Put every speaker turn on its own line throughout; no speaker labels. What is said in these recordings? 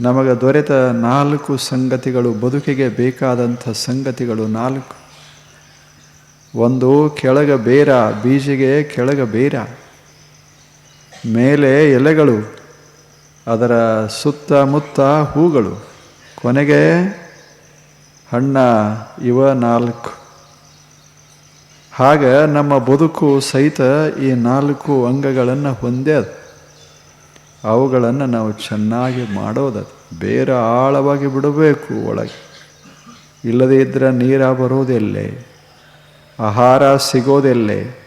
ನಮಗೆ ದೊರೆತ ನಾಲ್ಕು ಸಂಗತಿಗಳು, ಬದುಕಿಗೆ ಬೇಕಾದಂಥ ಸಂಗತಿಗಳು ನಾಲ್ಕು. ಒಂದು, ಕೆಳಗ ಬೇರ, ಬೀಜಿಗೆ ಕೆಳಗ ಬೇರ. ಮೇಲೆ ಎಲೆಗಳು, ಅದರ ಸುತ್ತಮುತ್ತ ಹೂಗಳು. ಕೊನೆಗೆ ಹಣ್ಣ, ಇವ ನಾಲ್ಕು. ಹಾಗೆ ನಮ್ಮ ಬದುಕು ಸಹಿತ ಈ ನಾಲ್ಕು ಅಂಗಗಳನ್ನು ಹೊಂದ್ಯದ. ಅವುಗಳನ್ನು ನಾವು ಚೆನ್ನಾಗಿ ಮಾಡೋದದು. ಬೇರೆ ಆಳವಾಗಿ ಬಿಡಬೇಕು ಒಳಗೆ. ಇಲ್ಲದೇ ಇದ್ದರೆ ನೀರ ಬರೋದೆಲ್ಲೇ. ಆಹಾರ ಸಿಗೋದೆಲ್ಲೇ.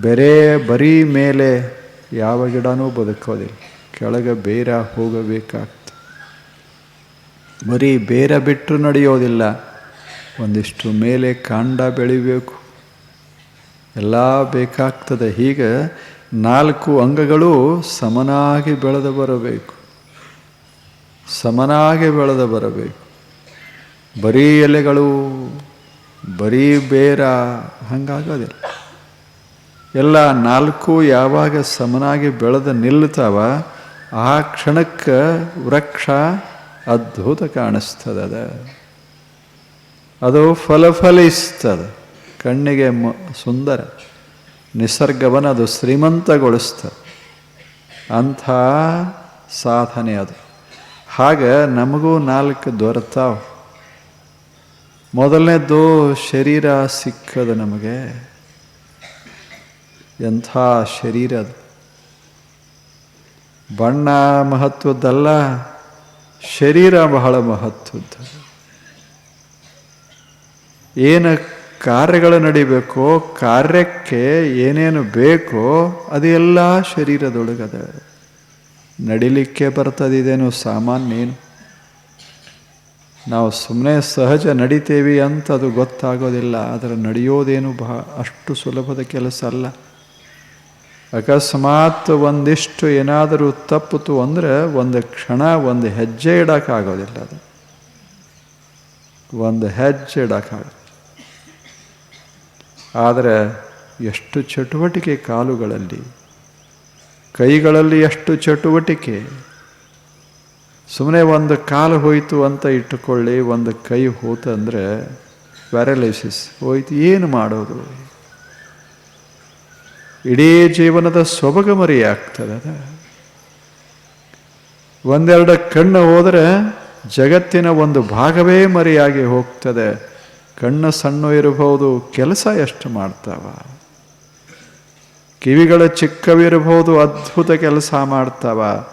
ಬೇರೆ ಬರೀ ಮೇಲೆ ಯಾವ ಗಿಡನೂ ಬದುಕೋದಿಲ್ಲ. ಕೆಳಗೆ ಬೇರ ಹೋಗಬೇಕಾಗ್ತದೆ. ಬರೀ ಬೇರೆ ಬಿಟ್ಟರು ನಡೆಯೋದಿಲ್ಲ. ಒಂದಿಷ್ಟು ಮೇಲೆ ಕಾಂಡ ಬೆಳಿಬೇಕು. ಎಲ್ಲ ಬೇಕಾಗ್ತದೆ. ಹೀಗೆ ನಾಲ್ಕು ಅಂಗಗಳು ಸಮನಾಗಿ ಬೆಳೆದು ಬರಬೇಕು. ಸಮನಾಗಿ ಬೆಳೆದು ಬರಬೇಕು. ಬರೀ ಎಲೆಗಳು, ಬರೀ ಬೇರ ಹಂಗಾಗೋದಿಲ್ಲ. ಎಲ್ಲ ನಾಲ್ಕು ಯಾವಾಗ ಸಮನಾಗಿ ಬೆಳೆದು ನಿಲ್ತಾವ ಆ ಕ್ಷಣಕ್ಕೆ ವೃಕ್ಷ ಅದ್ಭುತ ಕಾಣಿಸ್ತದ ಅದು ಫಲಫಲಿಸ್ತದೆ. ಕಣ್ಣಿಗೆ ಮ ಸುಂದರ. ನಿಸರ್ಗವನ್ನು ಅದು ಶ್ರೀಮಂತಗೊಳಿಸ್ತ. ಅಂಥ ಸಾಧನೆ ಅದು. ಹಾಗೆ ನಮಗೂ ನಾಲ್ಕು ದೊರೆತಾವ. ಮೊದಲನೇದ್ದು ಶರೀರ ಸಿಕ್ಕದು ನಮಗೆ. ಎಂಥ ಶರೀರ ಅದು. ಬಣ್ಣ ಮಹತ್ವದ್ದಲ್ಲ, ಶರೀರ ಬಹಳ ಮಹತ್ವದ್ದು. ಏನು ಕಾರ್ಯಗಳು ನಡಿಬೇಕೋ, ಕಾರ್ಯಕ್ಕೆ ಏನೇನು ಬೇಕೋ ಅದೆಲ್ಲ ಶರೀರದೊಳಗದ. ನಡಿಲಿಕ್ಕೆ ಬರ್ತದಿದೇನು ಸಾಮಾನ್ಯೇನು? ನಾವು ಸುಮ್ಮನೆ ಸಹಜ ನಡಿತೇವಿ ಅಂತ ಅದು ಗೊತ್ತಾಗೋದಿಲ್ಲ, ಆದರೆ ನಡೆಯೋದೇನು ಬಹ, ಅಷ್ಟು ಸುಲಭದ ಕೆಲಸ ಅಲ್ಲ. ಅಕಸ್ಮಾತ್ ಒಂದಿಷ್ಟು ಏನಾದರೂ ತಪ್ಪಿತು ಅಂದರೆ ಒಂದು ಕ್ಷಣ ಒಂದು ಹೆಜ್ಜೆ ಇಡೋಕ್ಕಾಗೋದಿಲ್ಲ ಅದು. ಒಂದು ಹೆಜ್ಜೆ ಇಡೋಕ್ಕಾಗ ಆದರೆ ಎಷ್ಟು ಚಟುವಟಿಕೆ ಕಾಲುಗಳಲ್ಲಿ, ಕೈಗಳಲ್ಲಿ ಎಷ್ಟು ಚಟುವಟಿಕೆ ಸುಮ್ಮನೆ ಒಂದು ಕಾಲು ಹೋಯಿತು ಅಂತ ಇಟ್ಟುಕೊಳ್ಳಿ, ಒಂದು ಕೈ ಹೋತು ಅಂದರೆ ಪ್ಯಾರಲೈಸಿಸ್ ಹೋಯ್ತು, ಏನು ಮಾಡೋದು? ಇಡೀ ಜೀವನದ ಸೊಬಗ ಆಗ್ತದೆ ಅದ. ಒಂದೆರಡು ಕಣ್ಣು ಹೋದರೆ ಜಗತ್ತಿನ ಒಂದು ಭಾಗವೇ ಮರಿಯಾಗಿ ಹೋಗ್ತದೆ. ಕಣ್ಣು ಸಣ್ಣ ಇರಬಹುದು, ಕೆಲಸ ಎಷ್ಟು ಮಾಡ್ತಾವ? ಕಿವಿಗಳ ಚಿಕ್ಕವಿರಬಹುದು, ಅದ್ಭುತ ಕೆಲಸ ಮಾಡ್ತಾವ.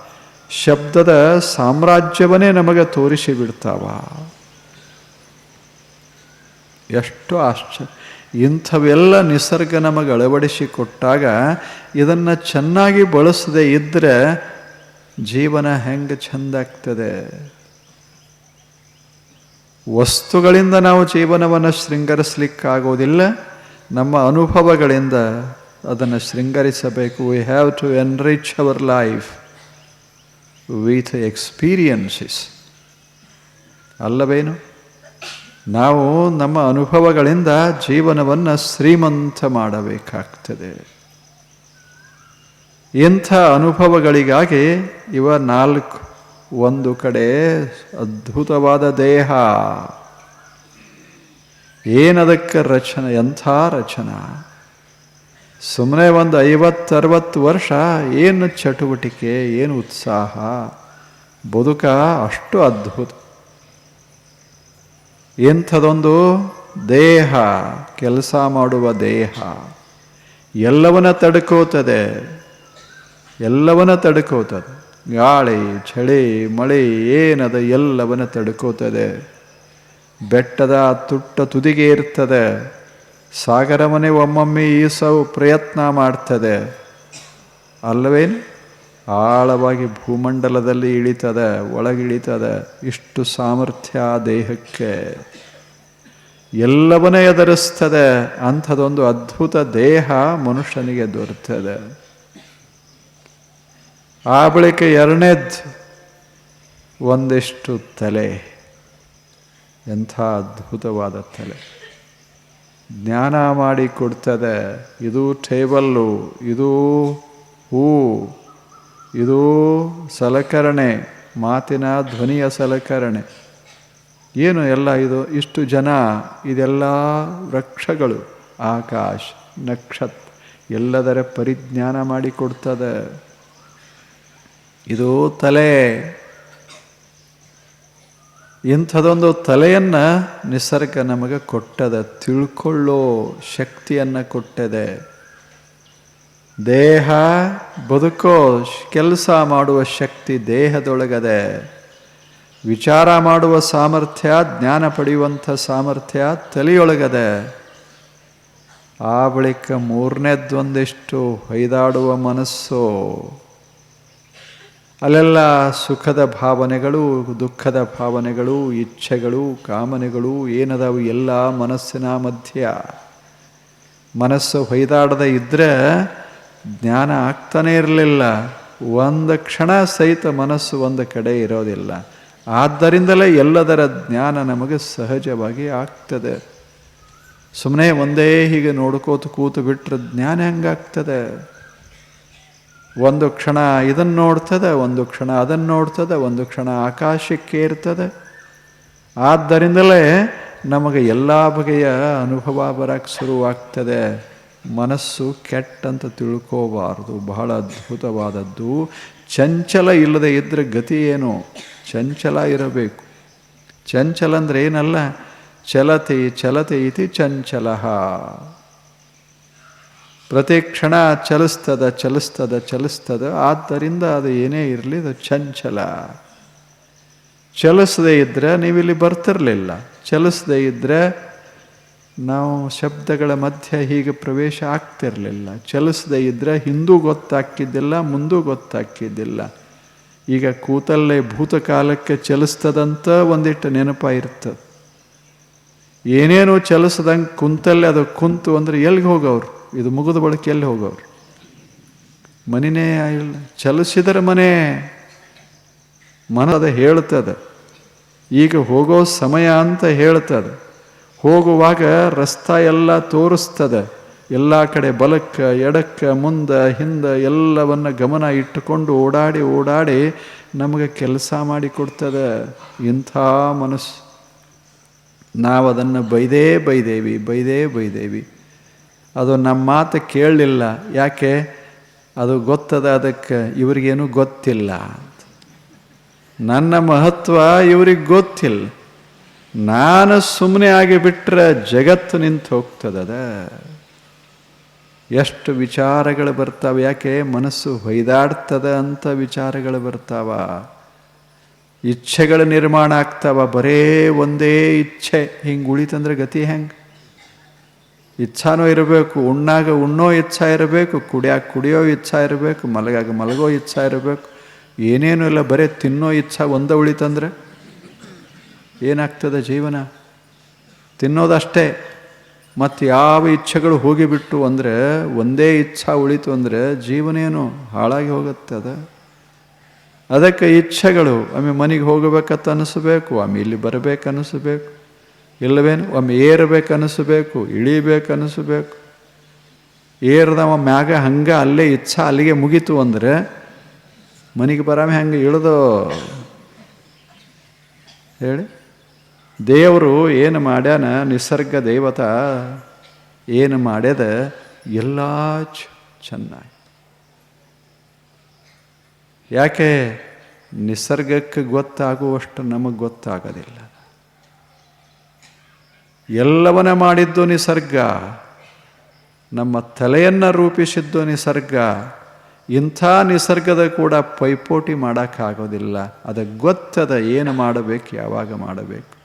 ಶಬ್ದದ ಸಾಮ್ರಾಜ್ಯವನ್ನೇ ನಮಗೆ ತೋರಿಸಿ ಬಿಡ್ತಾವ. ಎಷ್ಟು ಆಶ್ಚರ್ಯ. ಇಂಥವೆಲ್ಲ ನಿಸರ್ಗ ನಮಗೆ ಅಳವಡಿಸಿ ಕೊಟ್ಟಾಗ ಇದನ್ನು ಚೆನ್ನಾಗಿ ಬಳಸದೆ ಇದ್ದರೆ ಜೀವನ ಹೆಂಗೆ ಚೆಂದಾಗ್ತದೆ ವಸ್ತುಗಳಿಂದ ನಾವು ಜೀವನವನ್ನು ಶೃಂಗರಿಸಲಿಕ್ಕಾಗೋದಿಲ್ಲ, ನಮ್ಮ ಅನುಭವಗಳಿಂದ ಅದನ್ನು ಶೃಂಗರಿಸಬೇಕು. We have to enrich our life with experiences ಅಲ್ಲವೇನು? ನಾವು ನಮ್ಮ ಅನುಭವಗಳಿಂದ ಜೀವನವನ್ನು ಶ್ರೀಮಂತ ಮಾಡಬೇಕಾಗ್ತದೆ. ಇಂಥ ಅನುಭವಗಳಿಗಾಗಿ ಇವ ನಾಲ್ಕು ಒಂದು ಕಡೆ ಅದ್ಭುತವಾದ ದೇಹ. ಏನದಕ್ಕೆ ರಚನೆ, ಎಂಥ ರಚನಾ? ಸುಮ್ಮನೆ ಒಂದು ಐವತ್ತರವತ್ತು ವರ್ಷ ಏನು ಚಟುವಟಿಕೆ, ಏನು ಉತ್ಸಾಹ? ಬದುಕ ಅಷ್ಟು ಅದ್ಭುತ. ಎಂಥದೊಂದು ದೇಹ, ಕೆಲಸ ಮಾಡುವ ದೇಹ. ಎಲ್ಲವನ್ನ ತಡ್ಕೋತದೆ. ಎಲ್ಲವನ್ನ ತಡ್ಕೋತದೆ. ಗಾಳಿ, ಚಳಿ, ಮಳೆ ಏನದ ಎಲ್ಲವನ್ನ ತಡ್ಕೋತದೆ. ಬೆಟ್ಟದ ತುಟ್ಟ ತುದಿಗೆ ಇರ್ತದೆ. ಸಾಗರವನ್ನೇ ಒಮ್ಮೊಮ್ಮೆ ಈಸವು ಪ್ರಯತ್ನ ಮಾಡ್ತದೆ. ಅಲ್ಲವೇನು? ಆಳವಾಗಿ ಭೂಮಂಡಲದಲ್ಲಿ ಇಳಿತದೆ, ಒಳಗಿಳಿತದೆ. ಇಷ್ಟು ಸಾಮರ್ಥ್ಯ ದೇಹಕ್ಕೆ. ಎಲ್ಲವನ್ನೇ ಎದುರಿಸ್ತದೆ. ಅಂಥದ್ದೊಂದು ಅದ್ಭುತ ದೇಹ ಮನುಷ್ಯನಿಗೆ ದೊರೆತದೆ. ಆ ಬಳಿಕ ಎರಡನೇದ್ದು ಒಂದಿಷ್ಟು ತಲೆ. ಎಂಥ ಅದ್ಭುತವಾದ ತಲೆ. ಜ್ಞಾನ ಮಾಡಿ ಕೊಡ್ತದೆ. ಇದು ಟೇಬಲ್ಲು, ಇದು ಹೂ, ಇದು ಸಲಕರಣೆ, ಮಾತಿನ ಧ್ವನಿಯ ಸಲಕರಣೆ. ಏನು ಎಲ್ಲ ಇದು? ಇಷ್ಟು ಜನ, ಇದೆಲ್ಲ ವೃಕ್ಷಗಳು. ಆಕಾಶ, ನಕ್ಷತ್ರ, ಎಲ್ಲದರ ಪರಿಜ್ಞಾನ ಮಾಡಿಕೊಡ್ತದೆ ಇದು ತಲೆ. ಇಂಥದೊಂದು ತಲೆಯನ್ನು ನಿಸರ್ಗ ನಮಗೆ ಕೊಟ್ಟದ, ತಿಳ್ಕೊಳ್ಳೋ ಶಕ್ತಿಯನ್ನು ಕೊಟ್ಟಿದೆ. ದೇಹ ಬದುಕೋ ಕೆಲಸ ಮಾಡುವ ಶಕ್ತಿ ದೇಹದೊಳಗದೆ. ವಿಚಾರ ಮಾಡುವ ಸಾಮರ್ಥ್ಯ, ಜ್ಞಾನ ಪಡೆಯುವಂಥ ಸಾಮರ್ಥ್ಯ ತಲೆಯೊಳಗದೆ. ಆ ಬಳಿಕ ಮೂರನೇದೊಂದಿಷ್ಟು ಹೊಯ್ದಾಡುವ ಮನಸ್ಸು. ಅಲ್ಲೆಲ್ಲ ಸುಖದ ಭಾವನೆಗಳು, ದುಃಖದ ಭಾವನೆಗಳು, ಇಚ್ಛೆಗಳು, ಕಾಮನೆಗಳು ಏನದಾವು ಎಲ್ಲ ಮನಸ್ಸಿನ ಮಧ್ಯ. ಮನಸ್ಸು ಹೊಯ್ದಾಡದೆ ಇದ್ದರೆ ಜ್ಞಾನ ಆಗ್ತಾನೇ ಇರಲಿಲ್ಲ. ಒಂದು ಕ್ಷಣ ಸಹಿತ ಮನಸ್ಸು ಒಂದು ಕಡೆ ಇರೋದಿಲ್ಲ. ಆದ್ದರಿಂದಲೇ ಎಲ್ಲದರ ಜ್ಞಾನ ನಮಗೆ ಸಹಜವಾಗಿ ಆಗ್ತದೆ. ಸುಮ್ಮನೆ ಒಂದೇ ಹೀಗೆ ನೋಡ್ಕೋತು ಕೂತು ಬಿಟ್ಟರೆ ಜ್ಞಾನ ಹೆಂಗಾಗ್ತದೆ? ಒಂದು ಕ್ಷಣ ಇದನ್ನು ನೋಡ್ತದೆ, ಒಂದು ಕ್ಷಣ ಅದನ್ನು ನೋಡ್ತದೆ, ಒಂದು ಕ್ಷಣ ಆಕಾಶಕ್ಕೆ ಇರ್ತದೆ ಆದ್ದರಿಂದಲೇ ನಮಗೆ ಎಲ್ಲ ಬಗೆಯ ಅನುಭವ ಬರಕ್ಕೆ ಶುರುವಾಗ್ತದೆ. ಮನಸ್ಸು ಕೆಟ್ಟಂತ ತಿಳ್ಕೋಬಾರ್ದು, ಬಹಳ ಅದ್ಭುತವಾದದ್ದು. ಚಂಚಲ ಇಲ್ಲದೆ ಇದ್ದರೆ ಗತಿ ಏನು? ಚಂಚಲ ಇರಬೇಕು. ಚಂಚಲ ಅಂದರೆ ಏನಲ್ಲ? ಚಲತೆ ಚಲತೆ ಇತಿ ಚಂಚಲ. ಪ್ರತಿ ಕ್ಷಣ ಚಲಿಸ್ತದ ಚಲಿಸ್ತದ ಚಲಿಸ್ತದ. ಆದ್ದರಿಂದ ಅದು ಏನೇ ಇರಲಿ, ಅದು ಚಂಚಲ. ಚಲಿಸದೇ ಇದ್ದರೆ ನೀವಿಲ್ಲಿ ಬರ್ತಿರಲಿಲ್ಲ. ಚಲಿಸದೇ ಇದ್ದರೆ ನಾವು ಶಬ್ದಗಳ ಮಧ್ಯೆ ಹೀಗೆ ಪ್ರವೇಶ ಆಗ್ತಿರಲಿಲ್ಲ. ಚಲಿಸದೇ ಇದ್ದರೆ ಹಿಂದೂ ಗೊತ್ತಾಗ್ತಿದ್ದಿಲ್ಲ, ಮುಂದೂ ಗೊತ್ತಾಗ್ತಿದ್ದಿಲ್ಲ. ಈಗ ಕೂತಲ್ಲೇ ಭೂತಕಾಲಕ್ಕೆ ಚಲಿಸ್ತದಂತ ಒಂದಿಟ್ಟು ನೆನಪಾಗಿರ್ತದೆ ಏನೇನು ಚಲಿಸದಂಗೆ ಕುಂತಲ್ಲೇ ಅದು ಕುಂತು ಅಂದರೆ ಎಲ್ಲಿಗೆ ಹೋಗವ್ರು ಇದು ಮುಗಿದ ಬಳಕೆ ಎಲ್ಲಿ ಹೋಗೋರು? ಮನಿನೇ ಇಲ್ಲ ಚಲಿಸಿದರೆ ಮನೆ. ಮನದ ಹೇಳ್ತದೆ ಈಗ ಹೋಗೋ ಸಮಯ ಅಂತ ಹೇಳ್ತದೆ ಹೋಗುವಾಗ ರಸ್ತ ಎಲ್ಲ ತೋರಿಸ್ತದೆ. ಎಲ್ಲ ಕಡೆ ಬಲಕ್ಕೆ, ಎಡಕ್ಕೆ, ಮುಂದೆ, ಹಿಂದೆ ಎಲ್ಲವನ್ನು ಗಮನ ಇಟ್ಟುಕೊಂಡು ಓಡಾಡಿ ಓಡಾಡಿ ನಮಗೆ ಕೆಲಸ ಮಾಡಿಕೊಡ್ತದೆ ಇಂಥ ಮನಸ್ಸು. ನಾವು ಅದನ್ನು ಬೈದೇ ಬೈದೇವಿ ಬೈದೇ ಬೈದೇವಿ. ಅದು ನಮ್ಮ ಮಾತು ಕೇಳಲಿಲ್ಲ. ಯಾಕೆ? ಅದು ಗೊತ್ತದ ಅದಕ್ಕೆ ಇವರಿಗೇನು ಗೊತ್ತಿಲ್ಲ. ನನ್ನ ಮಹತ್ವ ಇವ್ರಿಗೆ ಗೊತ್ತಿಲ್ಲ. ನಾನು ಸುಮ್ಮನೆ ಆಗಿ ಬಿಟ್ಟರೆ ಜಗತ್ತು ನಿಂತು ಹೋಗ್ತದದ ಎಷ್ಟು ವಿಚಾರಗಳು ಬರ್ತಾವೆ, ಯಾಕೆ? ಮನಸ್ಸು ಹೊಯ್ದಾಡ್ತದ ಅಂತ ವಿಚಾರಗಳು ಬರ್ತಾವ. ಇಚ್ಛೆಗಳು ನಿರ್ಮಾಣ ಆಗ್ತಾವ. ಬರೇ ಒಂದೇ ಇಚ್ಛೆ. ಹಿಂಗೆ ಉಳಿತಂದ್ರೆ ಗತಿ ಹೆಂಗೆ? ಇಚ್ಛಾನೂ ಇರಬೇಕು, ಉಣ್ಣಾಗ ಉಣ್ಣೋ ಇಚ್ಛಾ ಇರಬೇಕು, ಕುಡಿಯಾಗ ಕುಡಿಯೋ ಇಚ್ಛಾ ಇರಬೇಕು, ಮಲಗಾಗ ಮಲಗೋ ಇಚ್ಛಾ ಇರಬೇಕು. ಏನೇನು ಇಲ್ಲ, ಬರೀ ತಿನ್ನೋ ಇಚ್ಛಾ ಒಂದ ಉಳಿತಂದ್ರೆ ಏನಾಗ್ತದೆ ಜೀವನ? ತಿನ್ನೋದಷ್ಟೇ. ಮತ್ತು ಯಾವ ಇಚ್ಛೆಗಳು ಹೋಗಿಬಿಟ್ಟು ಅಂದರೆ ಒಂದೇ ಇಚ್ಛಾ ಉಳಿತು ಅಂದರೆ ಜೀವನೇನು ಹಾಳಾಗಿ ಹೋಗುತ್ತೆ ಅದ? ಅದಕ್ಕೆ ಇಚ್ಛೆಗಳು ಆಮೇಲೆ ಮನೆಗೆ ಹೋಗಬೇಕಂತ ಅನಿಸ್ಬೇಕು ಆಮೇಲೆ ಇಲ್ಲಿ ಬರಬೇಕು ಅನಿಸ್ಬೇಕು. ಇಲ್ಲವೇನು? ಒಮ್ಮೆ ಏರಬೇಕು ಅನಿಸ್ಬೇಕು ಇಳಿಬೇಕು ಅನಿಸ್ಬೇಕು ಏರ್ದವ ಮ್ಯಾಗ ಹಂಗೆ ಅಲ್ಲೇ ಇಚ್ಛಾ ಅಲ್ಲಿಗೆ ಮುಗೀತು ಅಂದರೆ ಮನೆಗೆ ಬರಾಮೆ ಹಂಗೆ ಇಳಿದು? ಹೇಳಿ. ದೇವರು ಏನು ಮಾಡ್ಯಾನ? ನಿಸರ್ಗ ದೇವತ ಏನು ಮಾಡ್ಯದ? ಎಲ್ಲ ಚೆನ್ನಾಗಿ. ಯಾಕೆ? ನಿಸರ್ಗಕ್ಕೆ ಗೊತ್ತಾಗುವಷ್ಟು ನಮಗೆ ಗೊತ್ತಾಗೋದಿಲ್ಲ. ಎಲ್ಲವನ್ನ ಮಾಡಿದ್ದು ನಿಸರ್ಗ. ನಮ್ಮ ತಲೆಯನ್ನು ರೂಪಿಸಿದ್ದು ನಿಸರ್ಗ. ಇಂಥ ನಿಸರ್ಗದ ಕೂಡ ಪೈಪೋಟಿ ಮಾಡೋಕ್ಕಾಗೋದಿಲ್ಲ. ಅದು ಗೊತ್ತದ ಏನು ಮಾಡಬೇಕು, ಯಾವಾಗ ಮಾಡಬೇಕು.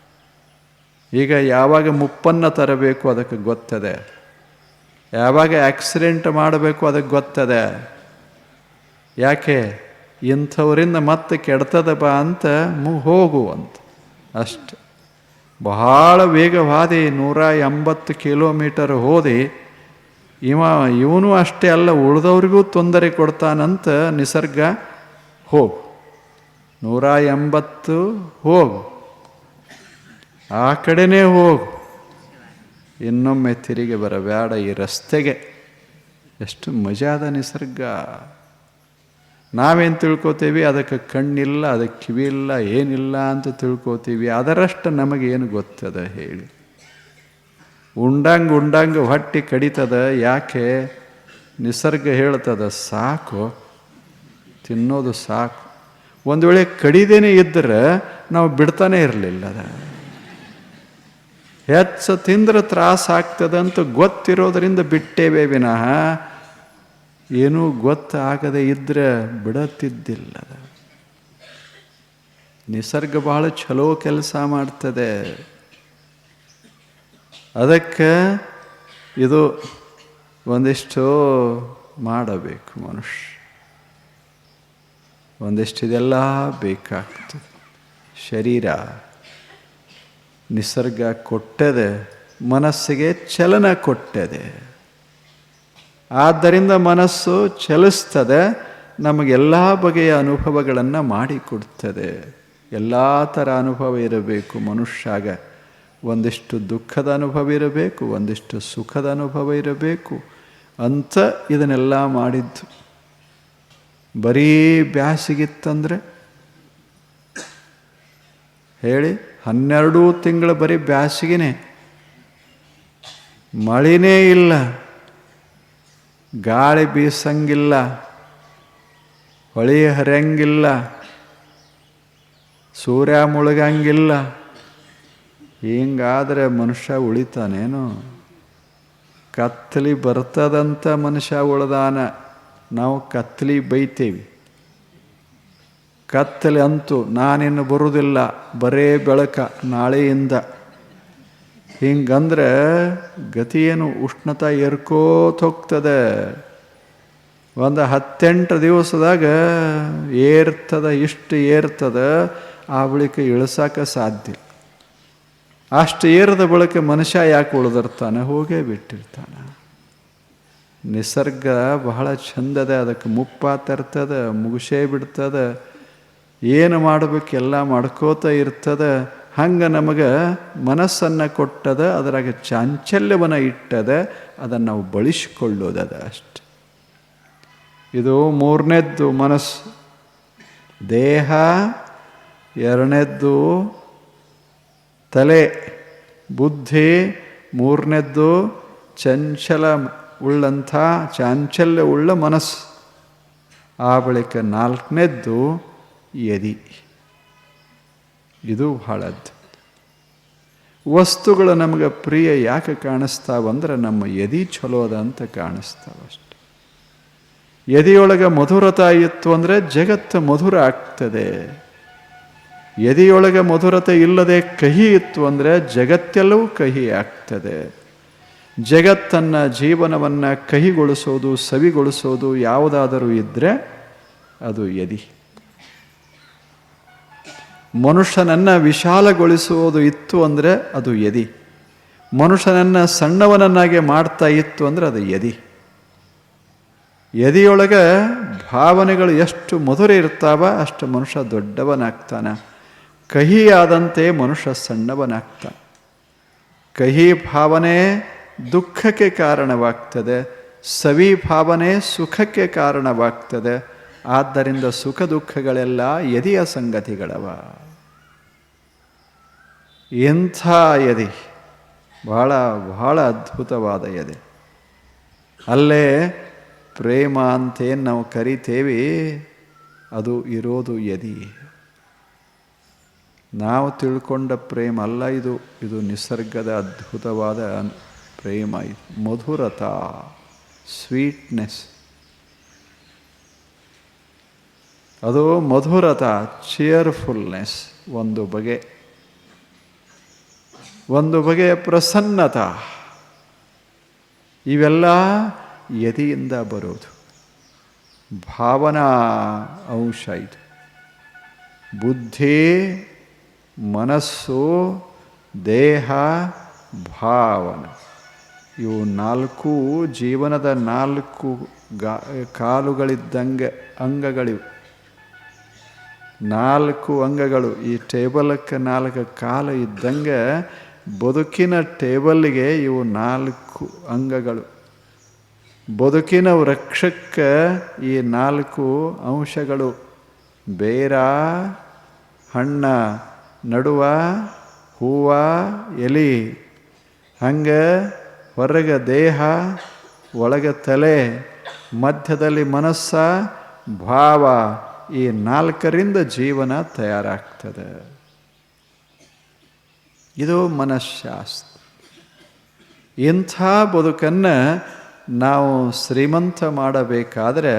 ಈಗ ಯಾವಾಗ ಮುಪ್ಪನ್ನು ತರಬೇಕು ಅದಕ್ಕೆ ಗೊತ್ತದೆ. ಯಾವಾಗ ಆಕ್ಸಿಡೆಂಟ್ ಮಾಡಬೇಕು ಅದಕ್ಕೆ ಗೊತ್ತದೆ. ಯಾಕೆ? ಇಂಥವರಿಂದ ಮತ್ತೆ ಕೆಡ್ತದ ಅಂತ ಮು ಹೋಗು ಅಂತ. ಅಷ್ಟೆ. ಬಹಳ ವೇಗವಾದಿ ನೂರ ಎಂಬತ್ತು ಕಿಲೋಮೀಟರ್ ಹೋದಿ. ಇವ, ಇವನು ಅಷ್ಟೇ ಅಲ್ಲ, ಉಳಿದವ್ರಿಗೂ ತೊಂದರೆ ಕೊಡ್ತಾನಂತ ನಿಸರ್ಗ ಹೋಗು. ನೂರ ಎಂಬತ್ತು ಹೋಗು. ಆ ಕಡೆನೇ ಹೋಗು. ಇನ್ನೊಮ್ಮೆ ತಿರುಗಿ ಬರಬೇಡ ಈ ರಸ್ತೆಗೆ. ಎಷ್ಟು ಮಜಾದ ನಿಸರ್ಗ. ನಾವೇನು ತಿಳ್ಕೊತೀವಿ? ಅದಕ್ಕೆ ಕಣ್ಣಿಲ್ಲ, ಅದಕ್ಕೆ ಕಿವಿ ಇಲ್ಲ ಏನಿಲ್ಲ ಅಂತ ತಿಳ್ಕೊತೀವಿ. ಅದರಷ್ಟು ನಮಗೇನು ಗೊತ್ತದ ಹೇಳಿ. ಉಂಡಂಗೆ ಉಂಡಂಗೆ ಹೊಟ್ಟೆ ಕಡಿತದ, ಯಾಕೆ? ನಿಸರ್ಗ ಹೇಳ್ತದ, ಸಾಕು, ತಿನ್ನೋದು ಸಾಕು. ಒಂದು ವೇಳೆ ಕಡಿದೇನೆ ಇದ್ದರೆ ನಾವು ಬಿಡ್ತಾನೆ ಇರಲಿಲ್ಲ ಅದ. ಹೆಚ್ಚು ತಿಂದ್ರೆ ತ್ರಾಸ ಆಗ್ತದಂತ ಗೊತ್ತಿರೋದರಿಂದ ಬಿಟ್ಟೇವೆ ವಿನಃ. ಏನೂ ಗೊತ್ತಾಗದೆ ಇದ್ದರೆ ಬಿಡತ್ತಿದ್ದಿಲ್ಲ ನಿಸರ್ಗ ಬಹಳ ಚಲೋ ಕೆಲಸ ಮಾಡ್ತದೆ. ಅದಕ್ಕೆ ಇದು ಒಂದಿಷ್ಟು ಮಾಡಬೇಕು ಮನುಷ್ಯ. ಒಂದಿಷ್ಟು ಇದೆಲ್ಲ ಬೇಕಾಗ್ತದೆ. ಶರೀರ ನಿಸರ್ಗ ಕೊಟ್ಟದೆ, ಮನಸ್ಸಿಗೆ ಚಲನ ಕೊಟ್ಟದೆ. ಆದ್ದರಿಂದ ಮನಸ್ಸು ಚಲಿಸ್ತದೆ, ನಮಗೆಲ್ಲ ಬಗೆಯ ಅನುಭವಗಳನ್ನು ಮಾಡಿಕೊಡ್ತದೆ. ಎಲ್ಲ ಥರ ಅನುಭವ ಇರಬೇಕು ಮನುಷ್ಯಾಗ. ಒಂದಿಷ್ಟು ದುಃಖದ ಅನುಭವ ಇರಬೇಕು, ಒಂದಿಷ್ಟು ಸುಖದ ಅನುಭವ ಇರಬೇಕು ಅಂತ ಇದನ್ನೆಲ್ಲ ಮಾಡಿದ್ದು. ಬರೀ ಬ್ಯಾಸಿಗಿತ್ತಂದರೆ ಹೇಳಿ, ಹನ್ನೆರಡು ತಿಂಗಳು ಬರೀ ಬ್ಯಾಸಿಗೆನೆ. ಮಳೆನೇ ಇಲ್ಲ. ಗಾಳಿ ಬೀಸಂಗಿಲ್ಲ ಹೊಳಿ ಹರಿಯಂಗಿಲ್ಲ, ಸೂರ್ಯ ಮುಳುಗಂಗಿಲ್ಲ. ಹಿಂಗಾದರೆ ಮನುಷ್ಯ ಉಳಿತಾನೇನು? ಕತ್ತಲಿ ಬರ್ತದಂತ ಮನುಷ್ಯ ಉಳ್ದಾನ, ನಾವು ಕತ್ತಲಿ ಬೈತೇವಿ. ಕತ್ತಲೆ ಅಂತೂ ನಾನಿನ್ನು ಬರುವುದಿಲ್ಲ, ಬರೇ ಬೆಳಕ ನಾಳೆಯಿಂದ. ಹಿಂಗಂದ್ರೆ ಗತಿಯೇನು ಉಷ್ಣತ ಏರ್ಕೋತೋಗ್ತದೆ ಒಂದು ಹತ್ತೆಂಟು ದಿವಸದಾಗ ಏರ್ತದ, ಇಷ್ಟು ಏರ್ತದ, ಆ ಬಳಿಕ ಇಳಿಸೋಕೆ ಸಾಧ್ಯ ಅಷ್ಟು ಏರದ ಬಳಿಕ ಮನುಷ್ಯ ಯಾಕೆ ಉಳಿದಿರ್ತಾನೆ? ಹೋಗೇ ಬಿಟ್ಟಿರ್ತಾನೆ. ನಿಸರ್ಗ ಬಹಳ ಚಂದದ, ಅದಕ್ಕೆ ಮುಪ್ಪ ತರ್ತದ ಮುಗಿಸೇ ಬಿಡ್ತದೆ, ಏನು ಮಾಡಬೇಕು, ಎಲ್ಲ ಮಾಡ್ಕೋತ ಇರ್ತದ. ಹಂಗೆ ನಮಗೆ ಮನಸ್ಸನ್ನು ಕೊಟ್ಟದ, ಅದರಾಗ ಚಾಂಚಲ್ಯವನ್ನು ಇಟ್ಟದ, ಅದನ್ನು ನಾವು ಬಳಸಿಕೊಳ್ಳೋದದ ಅಷ್ಟೆ. ಇದು ಮೂರನೇದ್ದು ಮನಸ್ಸು. ದೇಹ, ಎರಡನೇದ್ದು ತಲೆ. ಬುದ್ಧಿ, ಮೂರನೇದ್ದು ಚಂಚಲ ಉಳ್ಳಂಥ, ಚಾಂಚಲ್ಯ ಉಳ್ಳ ಮನಸ್ಸು. ಆ ಬಳಿಕ ನಾಲ್ಕನೇದ್ದು ಯದಿ ಇದು ಬಹಳದ್ದು ವಸ್ತುಗಳು ನಮಗೆ ಪ್ರಿಯ ಯಾಕೆ ಕಾಣಿಸ್ತಾವಂದ್ರೆ ನಮ್ಮ ಎದಿ ಚಲೋ ಅದ ಅಂತ ಕಾಣಿಸ್ತಾವಷ್ಟೆ ಎದೆಯೊಳಗೆ ಮಧುರತ ಇತ್ತು ಅಂದರೆ ಜಗತ್ತು ಮಧುರ ಆಗ್ತದೆ. ಎದೆಯೊಳಗೆ ಮಧುರತೆ ಇಲ್ಲದೆ ಕಹಿ ಇತ್ತು ಅಂದರೆ ಜಗತ್ತೆಲ್ಲವೂ ಕಹಿ ಆಗ್ತದೆ. ಜಗತ್ತನ್ನು ಜೀವನವನ್ನು ಕಹಿಗೊಳಿಸೋದು, ಸವಿಗೊಳಿಸೋದು ಯಾವುದಾದರೂ ಇದ್ದರೆ ಅದು ಯದಿ ಮನುಷ್ಯನನ್ನು ವಿಶಾಲಗೊಳಿಸುವುದು ಇತ್ತು ಅಂದರೆ ಅದು ಯದಿ ಮನುಷ್ಯನನ್ನು ಸಣ್ಣವನನ್ನಾಗಿ ಮಾಡ್ತಾ ಇತ್ತು ಅಂದರೆ ಅದು ಯದಿ ಎದೆಯೊಳಗೆ ಭಾವನೆಗಳು ಎಷ್ಟು ಮಧುರ ಇರ್ತಾವ, ಅಷ್ಟು ಮನುಷ್ಯ ದೊಡ್ಡವನಾಗ್ತಾನೆ. ಕಹಿಯಾದಂತೆ ಮನುಷ್ಯ ಸಣ್ಣವನಾಗ್ತಾನೆ. ಕಹಿ ಭಾವನೆ ದುಃಖಕ್ಕೆ ಕಾರಣವಾಗ್ತದೆ, ಸವಿ ಭಾವನೆ ಸುಖಕ್ಕೆ ಕಾರಣವಾಗ್ತದೆ ಆದ್ದರಿಂದ ಸುಖ ದುಃಖಗಳೆಲ್ಲ ಎದೆಯ ಸಂಗತಿಗಳವ. ಎಂಥ ಎದೆ ಬಹಳ ಬಹಳ ಅದ್ಭುತವಾದ ಎದೆ ಅಲ್ಲೇ ಪ್ರೇಮ ಅಂತೇನು ನಾವು ಕರಿತೇವೆ, ಅದು ಇರೋದು ಎದಿ ನಾವು ತಿಳ್ಕೊಂಡ ಪ್ರೇಮ ಅಲ್ಲ ಇದು ಇದು ನಿಸರ್ಗದ ಅದ್ಭುತವಾದ ಪ್ರೇಮ ಇದು ಮಧುರತ ಸ್ವೀಟ್ನೆಸ್ ಅದು ಮಧುರತ ಚಿಯರ್ಫುಲ್ನೆಸ್ ಒಂದು ಬಗೆ. ಒಂದು ಬಗೆಯ ಪ್ರಸನ್ನತ. ಇವೆಲ್ಲ ಯತಿಯಿಂದ ಬರೋದು. ಭಾವನಾ ಅಂಶ ಇದು. ಬುದ್ಧಿ, ಮನಸ್ಸು, ದೇಹ, ಭಾವನೆ. ಇವು ನಾಲ್ಕು ಜೀವನದ ನಾಲ್ಕು ಗಾ, ಕಾಲುಗಳಿದ್ದಂಗೆ ಅಂಗಗಳಿವು. ನಾಲ್ಕು ಅಂಗಗಳು. ಈ ಟೇಬಲಕ್ಕೆ ನಾಲ್ಕು ಕಾಲು ಇದ್ದಂಗೆ ಬದುಕಿನ ಟೇಬಲ್ಗೆ ಇವು ನಾಲ್ಕು ಅಂಗಗಳು. ಬದುಕಿನ ವೃಕ್ಷಕ್ಕೆ ಈ ನಾಲ್ಕು ಅಂಶಗಳು. ಬೇರ, ಹಣ್ಣ, ನಡುವ, ಹೂವ, ಎಲಿ, ಹಂಗೆ ಹೊರಗೆ ದೇಹ, ಒಳಗೆ ತಲೆ, ಮಧ್ಯದಲ್ಲಿ ಮನಸ್ಸ, ಭಾವ. ಈ ನಾಲ್ಕರಿಂದ ಜೀವನ ತಯಾರಾಗ್ತದೆ. ಇದು ಮನಃಶಾಸ್ತ್ರ ಇಂಥ ಬದುಕನ್ನು ನಾವು ಶ್ರೀಮಂತ ಮಾಡಬೇಕಾದ್ರೆ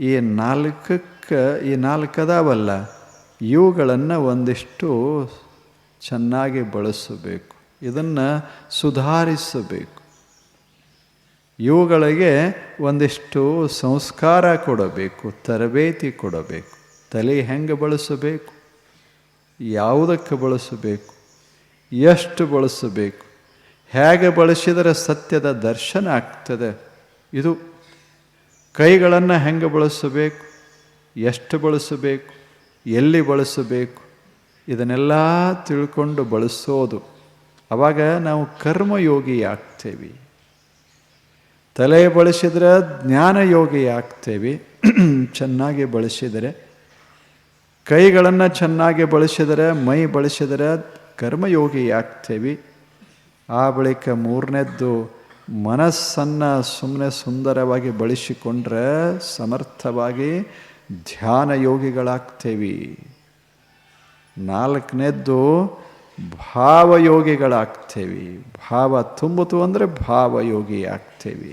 ಈ ನಾಲ್ಕಕ್ಕೆ, ಈ ನಾಲ್ಕದಾವಲ್ಲ, ಇವುಗಳನ್ನು ಒಂದಿಷ್ಟು ಚೆನ್ನಾಗಿ ಬಳಸಬೇಕು. ಇದನ್ನು ಸುಧಾರಿಸಬೇಕು. ಇವುಗಳಿಗೆ ಒಂದಿಷ್ಟು ಸಂಸ್ಕಾರ ಕೊಡಬೇಕು, ತರಬೇತಿ ಕೊಡಬೇಕು. ತಲೆ ಹೆಂಗೆ ಬಳಸಬೇಕು? ಯಾವುದಕ್ಕೆ ಬಳಸಬೇಕು? ಎಷ್ಟು ಬಳಸಬೇಕು? ಹೇಗೆ ಬಳಸಿದರೆ ಸತ್ಯದ ದರ್ಶನ ಆಗ್ತದೆ? ಇದು ಕೈಗಳನ್ನು ಹೆಂಗೆ ಬಳಸಬೇಕು? ಎಷ್ಟು ಬಳಸಬೇಕು? ಎಲ್ಲಿ ಬಳಸಬೇಕು? ಇದನ್ನೆಲ್ಲ ತಿಳ್ಕೊಂಡು ಬಳಸೋದು. ಆವಾಗ ನಾವು ಕರ್ಮಯೋಗಿ ಆಗ್ತೇವೆ ತಲೆ ಬಳಸಿದ್ರೆ ಜ್ಞಾನಯೋಗಿ ಆಗ್ತೇವೆ ಚೆನ್ನಾಗಿ ಬಳಸಿದರೆ, ಕೈಗಳನ್ನು ಚೆನ್ನಾಗಿ ಬಳಸಿದರೆ, ಮೈ ಬಳಸಿದರೆ ಕರ್ಮಯೋಗಿ ಆಗ್ತೇವೆ ಆ ಬಳಿಕ ಮೂರನೇದ್ದು, ಮನಸ್ಸನ್ನು ಸುಮ್ಮನೆ ಸುಂದರವಾಗಿ ಬಳಸಿಕೊಂಡ್ರೆ ಸಮರ್ಥವಾಗಿ ಧ್ಯಾನ ಯೋಗಿಗಳಾಗ್ತೇವೆ ನಾಲ್ಕನೇದ್ದು ಭಾವಯೋಗಿಗಳಾಗ್ತೇವೆ. ಭಾವ ತುಂಬಿತು ಅಂದರೆ ಭಾವಯೋಗಿ ಆಗ್ತೇವೆ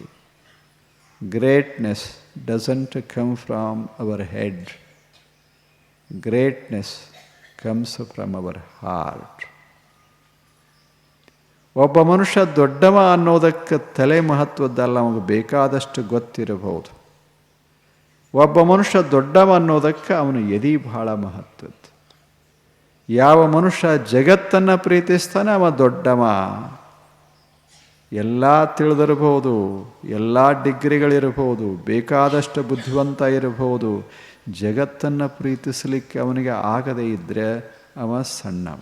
greatness doesn't come from our head greatness comes from our heart ಒಬ್ಬ ಮನುಷ್ಯ ದೊಡ್ಡವ ಅನ್ನೋದಕ್ಕೆ ತಲೆ ಮಹತ್ವದ್ದಲ್ಲ, ಅವನಿಗೆ ಬೇಕಾದಷ್ಟು ಗೊತ್ತಿರಬಹುದು. ಒಬ್ಬ ಮನುಷ್ಯ ದೊಡ್ಡವ ಅನ್ನೋದಕ್ಕೆ ಅವನು ಎದಿ ಬಹಳ ಮಹತ್ವದ್ದು. ಯಾವ ಮನುಷ್ಯ ಜಗತ್ತನ್ನು ಪ್ರೀತಿಸ್ತಾನೆ ಅವ ದೊಡ್ಡವ. ಎಲ್ಲ ತಿಳಿದಿರಬಹುದು, ಎಲ್ಲ ಡಿಗ್ರಿಗಳಿರಬಹುದು, ಬೇಕಾದಷ್ಟು ಬುದ್ಧಿವಂತ ಇರಬಹುದು. ಜಗತ್ತನ್ನು ಪ್ರೀತಿಸಲಿಕ್ಕೆ ಅವನಿಗೆ ಆಗದೇ ಇದ್ದರೆ ಅವ ಸಣ್ಣವ.